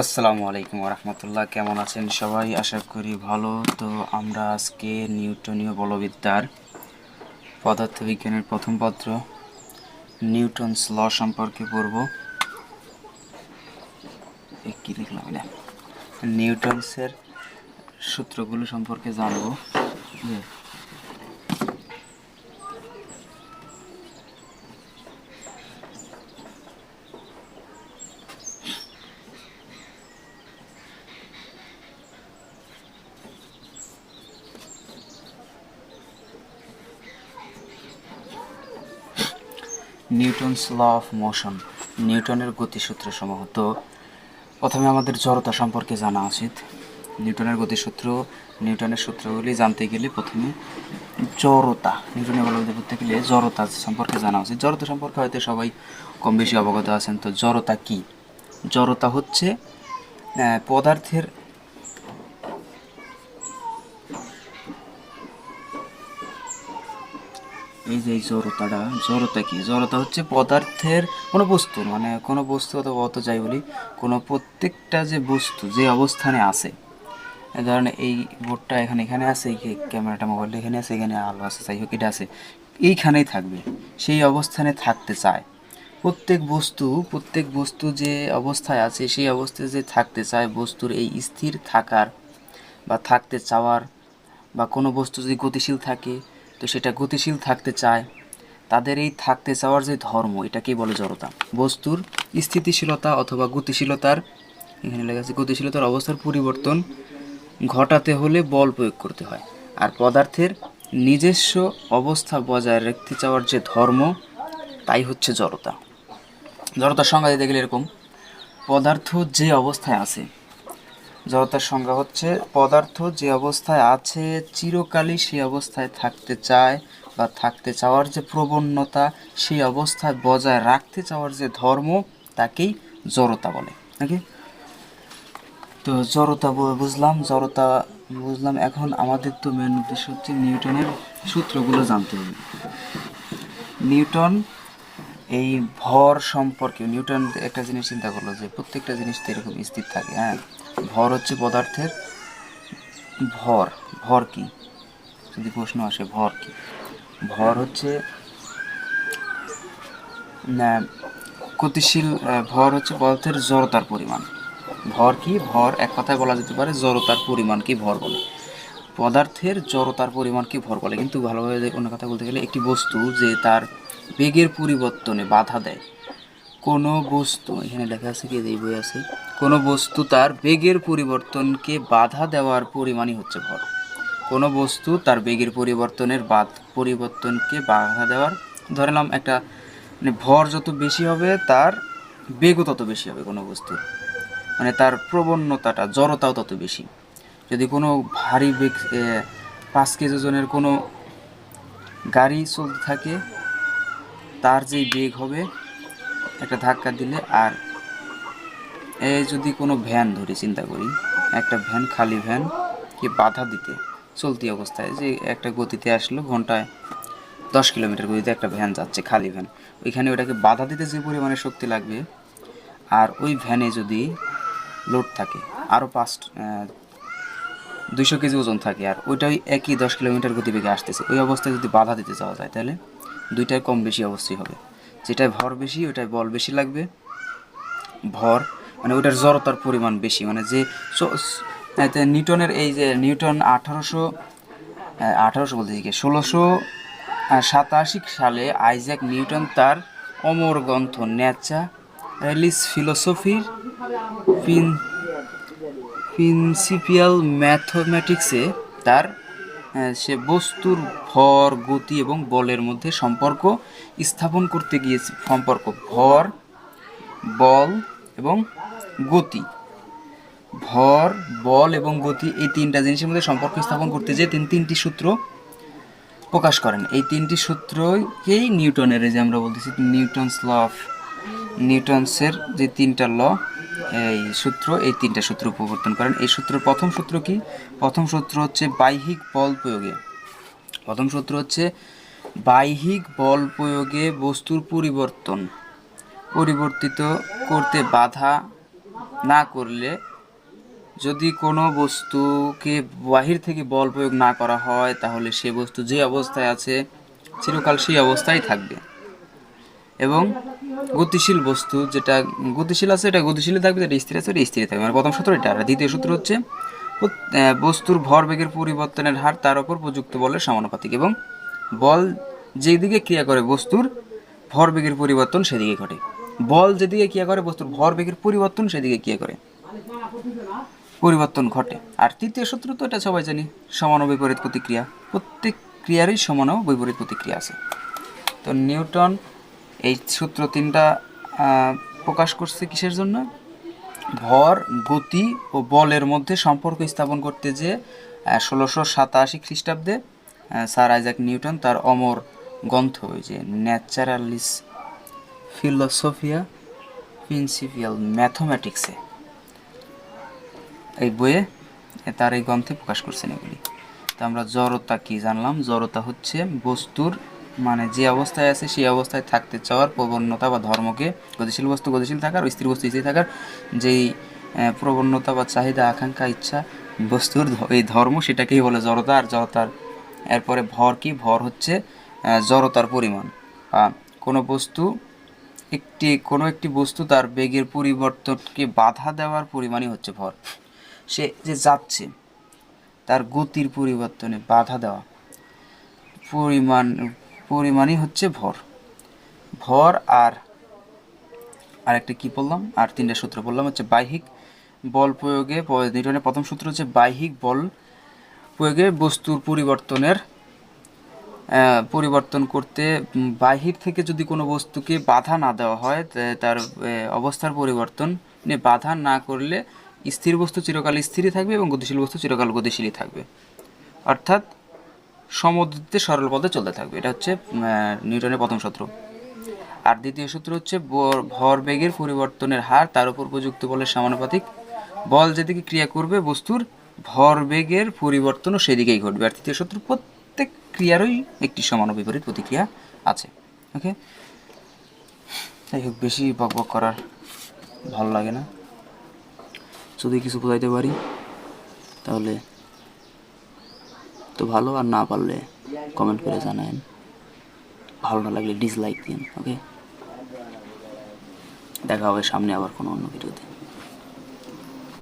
আসসালামু আলাইকুম রহমতুল্লাহ কেমন আছেন সবাই? আশা করি ভালো। তো আমরা আজকে নিউটনীয় বলবিদ্যার পদার্থবিজ্ঞানের প্রথম পত্র, নিউটনস ল সম্পর্কে পড়ব। কি লিখলাম এটা? নিউটনসের সূত্রগুলো সম্পর্কে জানব। নিউটনস ল অফ মোশন, নিউটনের গতিসূত্র সমূহ। তো, প্রথমে আমাদের জড়তা সম্পর্কে জানা উচিত নিউটনের গতিসূত্র, নিউটনের সূত্রগুলি জানতে গেলে প্রথমে জড়তা নিউটনের বলবিদ্যা পড়তে গেলে জড়তা সম্পর্কে জানা উচিত জড়তা সম্পর্কে হয়তো সবাই কম বেশি অবগত আছেন। তো, জড়তা কি? জড়তা হচ্ছে পদার্থের এই যে এই জড়তাটা, জড়তা কি? জড়তা হচ্ছে পদার্থের কোনো বস্তু মানে কোনো বস্তু অথবা অত যাই বলি, কোনো প্রত্যেকটা যে বস্তু, যে অবস্থানে আছে। ধরেন এই বোর্ডটা এখানে এখানে আছে, এই ক্যামেরাটা, মোবাইলটা এখানে আছে, এখানে আলো আছে, যাই হোক, এটা আছে। এইখানেই থাকবে, সেই অবস্থানে থাকতে চায়। প্রত্যেক বস্তু প্রত্যেক বস্তু যে অবস্থায় আছে, সেই অবস্থায় যে থাকতে চায়, বস্তুর এই স্থির থাকার বা থাকতে চাওয়ার বা কোনো বস্তু যদি গতিশীল থাকে তো সেটা গতিশীল থাকতে চায়। তাদের এই থাকতে চাওয়ার যে ধর্ম, এটাকেই বলে জড়তা। বস্তুর স্থিতিশীলতা অথবা গতিশীলতার, এখানে লেখা আছে, গতিশীলতার অবস্থার পরিবর্তন ঘটাতে হলে বল প্রয়োগ করতে হয়। আর পদার্থের নিজস্ব অবস্থা বজায় রাখতে চাওয়ার যে ধর্ম, তাই হচ্ছে জড়তা। জড়তার সংজ্ঞা দিতে গেলে এরকম, পদার্থ যে অবস্থায় আছে জড়তার সংজ্ঞা হচ্ছে পদার্থ যে অবস্থায় আছে, চিরকালই সেই অবস্থায় থাকতে চায় বা থাকতে চাওয়ার যে প্রবণতা, সেই অবস্থায় বজায় রাখতে চাওয়ার যে ধর্ম, তাকেই জড়তা বলে, নাকি? তো জড়তা বুঝলাম জড়তা বুঝলাম। এখন আমাদের তো মেন উদ্দেশ্য হচ্ছে নিউটনের সূত্রগুলো জানতে হবে। নিউটন এই ভর সম্পর্কে, নিউটন একটা জিনিস চিন্তা করল যে প্রত্যেকটা জিনিস তো এরকম স্থির থাকে হ্যাঁ? ভর হচ্ছে পদার্থের ভর। ভর কি? যদি প্রশ্ন আসে, ভর কি? ভর হচ্ছে গতিশীল ভর হচ্ছে পদার্থের জড়তার পরিমাণ। ভর কি? ভর এক কথায় বলা যেতে পারে জড়তার পরিমাণ কি ভর বলে। পদার্থের জড়তার পরিমাণ কি ভর বলে। কিন্তু ভালোভাবে অন্য কথা বলতে গেলে, একটি বস্তু যে তার বেগের পরিবর্তনে বাধা দেয়, কোনো বস্তু, এখানে লেখা আছে কি? এই বই আছে। কোনো বস্তু তার বেগের পরিবর্তনকে বাধা দেওয়ার পরিমাণই হচ্ছে ভর। কোনো বস্তু তার বেগের পরিবর্তনের বাদ পরিবর্তনকে বাধা দেওয়ার, ধরে নাম একটা মানে ভর যত বেশি হবে, তার বেগও তত বেশি হবে কোনো বস্তুর। মানে তার প্রবণতাটা, জড়তাও তত বেশি। যদি কোনো ভারী বেগ পাঁচ কেজি ওজনের কোনো গাড়ি চলতে থাকে, তার যে বেগ হবে, একটা ধাক্কা দিলে আর যদি কোনো ভ্যান ধরি, চিন্তা করি, একটা ভ্যান, খালি ভ্যান, কি বাধা দিতে, চলতি অবস্থায় যে একটা গতিতে আসলো, ঘন্টায় দশ কিলোমিটার গতিতে একটা ভ্যান যাচ্ছে, খালি ভ্যান, ওইখানে ওটাকে বাধা দিতে যে পরিমাণে শক্তি লাগবে, আর ওই ভ্যানে যদি লোড থাকে আরও পাঁচ দুইশো কেজি ওজন থাকে, আর ওইটাই একই দশ কিলোমিটার গতিবেগে আসতেছে, ওই অবস্থায় যদি বাধা দিতে যাওয়া যায়, তাহলে দুইটাই কম বেশি অবশ্যই হবে, যেটায় ভর বেশি ওটায় বল বেশি লাগবে, ভর মানে ওটার জড়তার পরিমাণ বেশি। মানে যে এতে নিউটনের এই যে নিউটন আঠারোশো আঠারোশো বলতে কি? ষোলোশো সাতাশি সালে আইজ্যাক নিউটন তার অমর গ্রন্থ ন্যাচা রেলিস ফিলোসফির পিন প্রিন্সিপিয়াল ম্যাথমেটিক্সে তার সে বস্তুর ভর, গতি এবং বলের মধ্যে সম্পর্ক স্থাপন করতে গিয়েছে। সম্পর্ক ভর, বল এবং গতি। ভর, বল এবং গতি এই তিনটা জিনিসের মধ্যে সম্পর্ক স্থাপন করতে যেয়ে তিনি তিনটি সূত্র প্রকাশ করেন। এই তিনটি সূত্রকেই নিউটনের যে আমরা বলতেছি নিউটনস ল অফ, নিউটনসের যে তিনটা ল, এই সূত্র এই তিনটা সূত্র প্রবর্তন করেন। এই সূত্রের প্রথম সূত্র কি? প্রথম সূত্র হচ্ছে বাহ্যিক বল প্রয়োগে। প্রথম সূত্র হচ্ছে বাহ্যিক বল প্রয়োগে বস্তুর পরিবর্তন, পরিবর্তিত করতে বাধা না করলে যদি কোনো বস্তুকে বাহির থেকে বল প্রয়োগ না করা হয়, তাহলে সে বস্তু যে অবস্থায় আছে, চিরকাল সেই অবস্থায় থাকবে। এবং গতিশীল বস্তু যেটা গতিশীল আছে, এটা গতিশীল থাকবে, যেটা স্থির আছে এটা স্থির থাকবে। মানে প্রথম সূত্র এটা। আর দ্বিতীয় সূত্র হচ্ছে বস্তুর ভরবেগের পরিবর্তনের হার তার উপর প্রযুক্ত বলের সমানুপাতিক। এবং বল যেদিকে ক্রিয়া করে, বস্তুর ভরবেগের পরিবর্তন সেদিকে ঘটে। বল যেদিকে ক্রিয়া করে, বস্তুর ভরবেগের পরিবর্তন সেদিকে ক্রিয়া করে। পরিবর্তন ঘটে। আর তৃতীয় সূত্র তো এটা সবাই জানি, সমান ও বিপরীত প্রতিক্রিয়া। প্রত্যেক ক্রিয়ারই সমান বিপরীত প্রতিক্রিয়া আছে। তো নিউটন এই সূত্র তিনটা প্রকাশ করছে কিসের জন্য? ভর, গতি ও বলের মধ্যে সম্পর্ক স্থাপন করতে যে ষোলোশো সাতাশি খ্রিস্টাব্দে স্যার আইজাক নিউটন তার অমর গ্রন্থ, ওই যে ন্যাচারালিস ফিলোসফিয়া, প্রিন্সিপিয়াল ম্যাথমেটিক্সে। এই বইয়ে তার এই গ্রন্থে প্রকাশ করছেন এগুলি। তো আমরা জড়তা কি জানলাম? জড়তা হচ্ছে বস্তুর মানে যে অবস্থায় আছে সেই অবস্থায় থাকতে চাওয়ার প্রবণতা বা ধর্মকে গতিশীল বস্তু, গতিশীল থাকার, স্থির বস্তু, স্থির থাকার যেই প্রবণতা বা চাহিদা, আকাঙ্ক্ষা, ইচ্ছা, বস্তুর এই ধর্ম সেটাকেই বলে জড়তা। আর জড়তার, এরপরে ভর কি? ভর হচ্ছে জড়তার পরিমাণ। কোনো বস্তু একটি, কোনো একটি বস্তু তার বেগের পরিবর্তনকে বাধা দেওয়ার পরিমাণই হচ্ছে ভর। সে যে যাচ্ছে, তার গতির পরিবর্তনে বাধা দেওয়া পরিমাণ, পরিমাণই হচ্ছে ভর। ভর আর আর একটা কি বললাম? আর তিনটা সূত্র বললাম, হচ্ছে বাহ্যিক বল প্রয়োগে নিউটনের প্রথম সূত্র হচ্ছে বাহ্যিক বল প্রয়োগে বস্তুর পরিবর্তনের পরিবর্তন করতে বাহির থেকে যদি কোনো বস্তুকে বাধা না দেওয়া হয় তার অবস্থার পরিবর্তন নিয়ে বাধা না করলে স্থির বস্তু চিরকাল স্থিরই থাকবে এবং গতিশীল বস্তু চিরকাল গতিশীলই থাকবে। অর্থাৎ সমুদ্রে সরল পথে চলতে থাকবে। এটা হচ্ছে নিউটনের প্রথম সূত্র। আর দ্বিতীয় সূত্র হচ্ছে বর- ভরবেগের পরিবর্তনের হার, তার উপর প্রযুক্ত বলের সমানুপাতিক বল যেদিকে ক্রিয়া করবে, বস্তুর ভরবেগের পরিবর্তনও সেদিকেই ঘটবে। আর তৃতীয় সূত্র প্রত্যেক ক্রিয়ারই একটি সমান বিপরীত প্রতিক্রিয়া আছে ওকে যাই হোক বেশি বক বক করার ভালো লাগে না। যদি কিছু বোঝাইতে পারি, তাহলে তো ভালো, আর না পারলে কমেন্ট করে জানায়েন। ভালো না লাগলে ডিসলাইক দিন ওকে দেখা হবে সামনে আবার কোনো অন্য ভিডিওতে